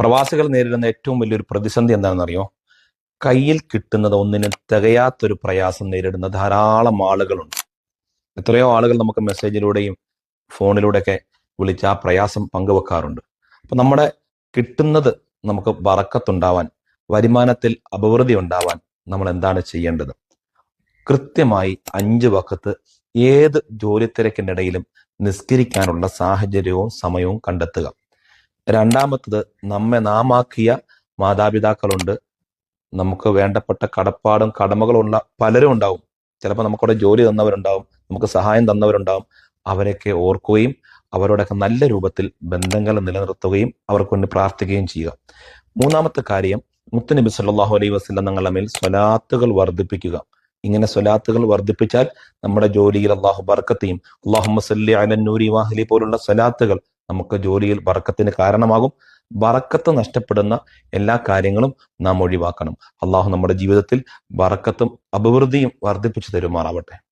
പ്രവാസികൾ നേരിടുന്ന ഏറ്റവും വലിയൊരു പ്രതിസന്ധി എന്താണെന്നറിയോ? കയ്യിൽ കിട്ടുന്നത് ഒന്നിനും തികയാത്തൊരു പ്രയാസം നേരിടുന്ന ധാരാളം ആളുകളുണ്ട്. എത്രയോ ആളുകൾ നമുക്ക് മെസ്സേജിലൂടെയും ഫോണിലൂടെയൊക്കെ വിളിച്ച് ആ പ്രയാസം പങ്കുവെക്കാറുണ്ട്. അപ്പൊ നമ്മുടെ കിട്ടുന്നത് നമുക്ക് വറക്കത്തുണ്ടാവാൻ വരുമാനത്തിൽ അപവൃതി ഉണ്ടാവാൻ നമ്മൾ എന്താണ് ചെയ്യേണ്ടത്? കൃത്യമായി അഞ്ച് വക്കത്ത് ഏത് ജോലി തിരക്കിനിടയിലും നിസ്കരിക്കാനുള്ള സാഹചര്യവും സമയവും കണ്ടെത്തുക. രണ്ടാമത്തത് നമ്മെ നാമാക്കിയ മാതാപിതാക്കളുണ്ട്. നമുക്ക് വേണ്ടപ്പെട്ട കടപ്പാടും കടമകളുള്ള പലരും ഉണ്ടാവും. ചിലപ്പോൾ നമുക്കവിടെ ജോലി തന്നവരുണ്ടാവും നമുക്ക് സഹായം തന്നവരുണ്ടാവും. അവരെയൊക്കെ ഓർക്കുകയും അവരോടൊക്കെ നല്ല രൂപത്തിൽ ബന്ധങ്ങൾ നിലനിർത്തുകയും അവർക്ക് വേണ്ടി പ്രാർത്ഥിക്കുകയും ചെയ്യുക. മൂന്നാമത്തെ കാര്യം മുത്തനബി സല്ലാഹു അലൈഹി വസ്ലം തങ്ങളുടെ മേൽ സ്വലാത്തുകൾ വർദ്ധിപ്പിക്കുക. ഇങ്ങനെ സ്വലാത്തുകൾ വർദ്ധിപ്പിച്ചാൽ നമ്മുടെ ജോലിയിൽ അള്ളാഹു ബർക്കത്തെയും അള്ളാഹു സല്ലി അലന്നൂരി നൂരി വാഹലി പോലുള്ള സ്വലാത്തുകൾ നമുക്ക് ജോലിയിൽ വറക്കത്തിന് കാരണമാകും. വറക്കത്ത് നഷ്ടപ്പെടുന്ന എല്ലാ കാര്യങ്ങളും നാം ഒഴിവാക്കണം. അള്ളാഹു നമ്മുടെ ജീവിതത്തിൽ വറക്കത്തും അഭിവൃദ്ധിയും വർദ്ധിപ്പിച്ചു തരുമാറാവട്ടെ.